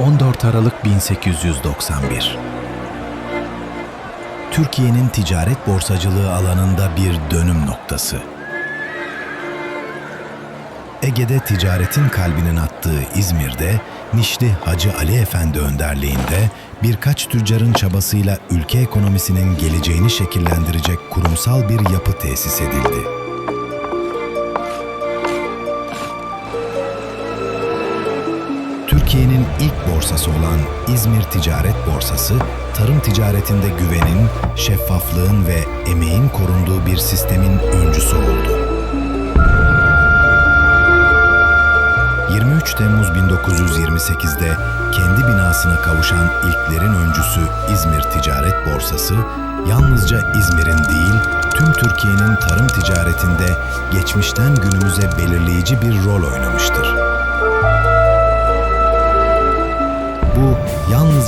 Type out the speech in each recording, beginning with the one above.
14 Aralık 1891 Türkiye'nin ticaret borsacılığı alanında bir dönüm noktası. Ege'de ticaretin kalbinin attığı İzmir'de Nişli Hacı Ali Efendi önderliğinde birkaç tüccarın çabasıyla ülke ekonomisinin geleceğini şekillendirecek kurumsal bir yapı tesis edildi. Türkiye'nin ilk borsası olan İzmir Ticaret Borsası, tarım ticaretinde güvenin, şeffaflığın ve emeğin korunduğu bir sistemin öncüsü oldu. 23 Temmuz 1928'de kendi binasına kavuşan ilklerin öncüsü İzmir Ticaret Borsası, yalnızca İzmir'in değil, tüm Türkiye'nin tarım ticaretinde geçmişten günümüze belirleyici bir rol oynamıştır.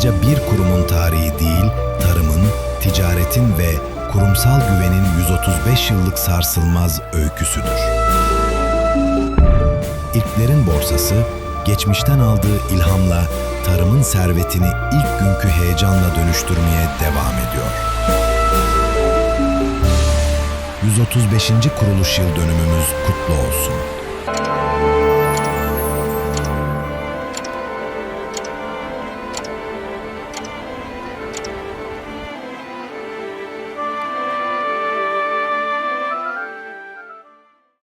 Yalnızca bir kurumun tarihi değil, tarımın, ticaretin ve kurumsal güvenin 135 yıllık sarsılmaz öyküsüdür. İlklerin borsası, geçmişten aldığı ilhamla tarımın servetini ilk günkü heyecanla dönüştürmeye devam ediyor. 135. kuruluş yıl dönümümüz kutlu olsun.